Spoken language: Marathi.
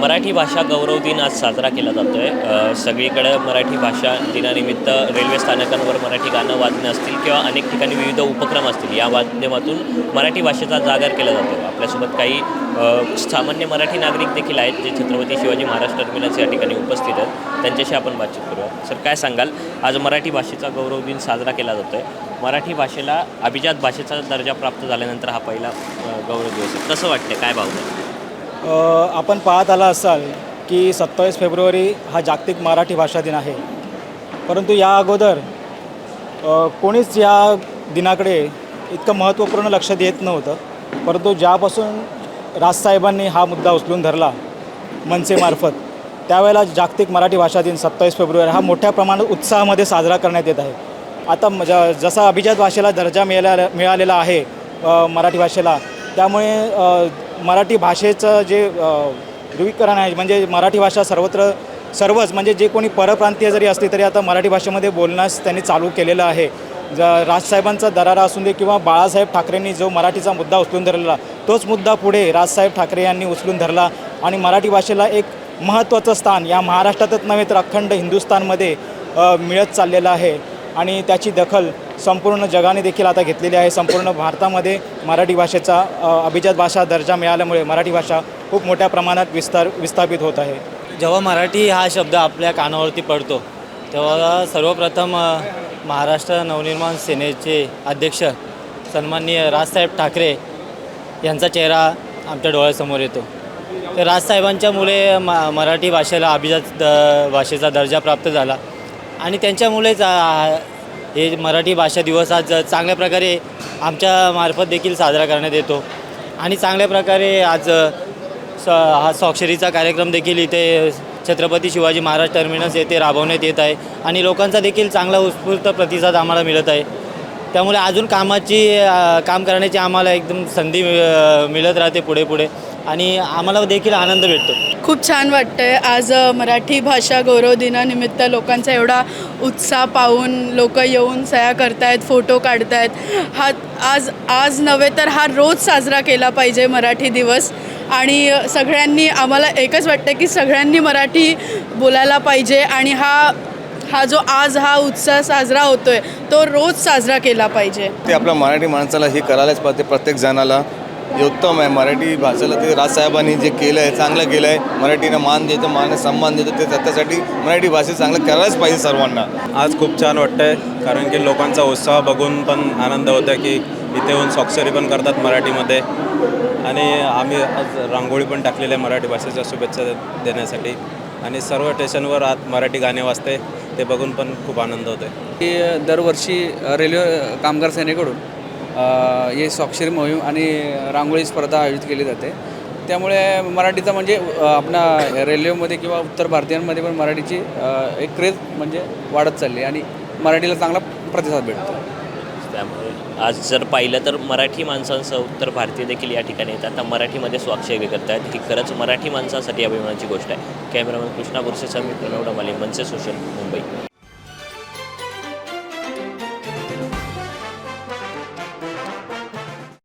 मराठी भाषा गौरव दिन आज साजरा केला जातो आहे सगळीकडे मराठी भाषा दिनानिमित्त रेल्वे स्थानकांवर मराठी गाणं वाजणं असतील किंवा अनेक ठिकाणी विविध उपक्रम असतील या माध्यमातून मराठी भाषेचा जागर केला जातो. आपल्यासोबत काही सामान्य मराठी नागरिक देखील आहेत जे छत्रपती शिवाजी महाराज टर्मिनस या ठिकाणी उपस्थित आहेत. त्यांच्याशी आपण बातचीत करूया. सर काय सांगाल? आज मराठी भाषेचा गौरव दिन साजरा केला जातो आहे मराठी भाषेला अभिजात भाषेचा दर्जा प्राप्त झाल्यानंतर हा पहिला गौरव दिवस आहे. कसं वाटतं काय भावना आहे? आपण पाहत आला असाल की सत्तावीस फेब्रुवारी हा जागतिक मराठी भाषा दिन आहे. परंतु या अगोदर कोणीच या दिनाकडे इतकं महत्त्वपूर्ण लक्ष देत नव्हतं. परंतु ज्यापासून राजसाहेबांनी हा मुद्दा उचलून धरला मनसेमार्फत त्यावेळेला जागतिक मराठी भाषा दिन सत्तावीस फेब्रुवारी हा मोठ्या प्रमाणात उत्साहामध्ये साजरा करण्यात येत आहे. आता ज- जसा अभिजात भाषेला दर्जा मिळाला मिळालेला आहे मराठी भाषेला त्यामुळे मराठी भाषेचं जे ध्रुवीकरण आहे म्हणजे मराठी भाषा सर्वत्र सर्वच म्हणजे जे कोणी परप्रांतीय जरी असली तरी आता मराठी भाषेमध्ये बोलण्यास त्यांनी चालू केलेलं आहे. ज राजसाहेबांचा दरारा असून दे किंवा बाळासाहेब ठाकरेंनी जो मराठीचा मुद्दा उचलून धरलेला तोच मुद्दा पुढे राजसाहेब ठाकरे यांनी उचलून धरला आणि मराठी भाषेला एक महत्त्वाचं स्थान या महाराष्ट्रातच नव्हे तर अखंड हिंदुस्थानमध्ये मिळत चाललेलं आहे. आणि त्याची दखल संपूर्ण जगाने देखील आता घेतलेली आहे. संपूर्ण भारतामध्ये मराठी भाषेचा अभिजात भाषा दर्जा मिळाल्यामुळे मराठी भाषा खूप मोठ्या प्रमाणात विस्तार विस्थापित होत आहे. जेव्हा मराठी हा शब्द आपल्या कानावरती पडतो तेव्हा सर्वप्रथम महाराष्ट्र नवनिर्माण सेनेचे अध्यक्ष सन्माननीय राजसाहेब ठाकरे यांचा चेहरा आमच्या डोळ्यासमोर येतो. तर राजसाहेबांच्यामुळे म मराठी भाषेला अभिजात द भाषेचा दर्जा प्राप्त झाला. आणि त्यांच्यामुळेच हे मराठी भाषा दिवस आज चांगल्या प्रकारे आमच्या मार्फत देखील साजरा करण्यात येतो. आणि चांगल्या प्रकारे आज स हा स्वाक्षरीचा कार्यक्रम देखील इथे छत्रपती शिवाजी महाराज टर्मिनस येथे राबवण्यात येत आहे आणि लोकांचा देखील चांगला उत्स्फूर्त प्रतिसाद आम्हाला मिळत आहे. त्यामुळे अजून कामाची काम करण्याची आम्हाला एकदम संधी मिळत राहते पुढे पुढे आणि आम्हाला देखील आनंद भेटतो. खूप छान वाटतंय. आज मराठी भाषा गौरव दिनानिमित्त लोकांचा एवढा उत्साह पाहून लोक येऊन सह्या करतायत फोटो काढतायत. हा आज आज नव्हे तर हा रोज साजरा केला पाहिजे मराठी दिवस. आणि सगळ्यांनी आम्हाला एकच वाटतं की सगळ्यांनी मराठी बोलायला पाहिजे आणि हा हा जो आज हा उत्साह साजरा होतोय तो रोज साजरा केला पाहिजे. ते आपल्या मराठी माणसाला हे करायलाच पाहिजे प्रत्येक जणाला. हे उत्तम आहे. मराठी भाषेला ते राजसाहेबांनी जे केलं आहे चांगलं केलं आहे. मराठीनं मान देतं मान सन्मान देतं ते त्याच्यासाठी मराठी भाषा चांगलं करायलाच पाहिजे सर्वांना. आज खूप छान वाटतंय कारण की लोकांचा उत्साह बघून पण आनंद होतो आहे की इथे येऊन स्वाक्षरी पण करतात मराठीमध्ये. आणि आम्ही आज रांगोळी पण टाकलेली आहे मराठी भाषेच्या शुभेच्छा दे- देण्यासाठी. आणि सर्व स्टेशनवर आज मराठी गाणे वाजते ते बघून पण खूप आनंद होतो आहे की दरवर्षी रेल्वे कामगार सेनेकडून हे स्वाक्षरी मोहीम आणि रांगोळी स्पर्धा आयोजित केली जाते. त्यामुळे मराठीचा म्हणजे आपणा आपल्या रेल्वेमध्ये किंवा उत्तर भारतीयांमध्ये पण मराठीची एक क्रेज म्हणजे वाढत चालली आणि मराठीला चांगला प्रतिसाद भेटतो. त्यामुळे आज जर पाहिलं तर मराठी माणसांसह उत्तर भारतीय देखील या ठिकाणी येतात. आता मराठीमध्ये स्वाक्षरी करत आहेत ही खरंच मराठी माणसांसाठी अभिमानाची गोष्ट आहे. कॅमेरामॅन कृष्णा बोरसेसह मी प्रणव डमाले मनसे सोशल मुंबई.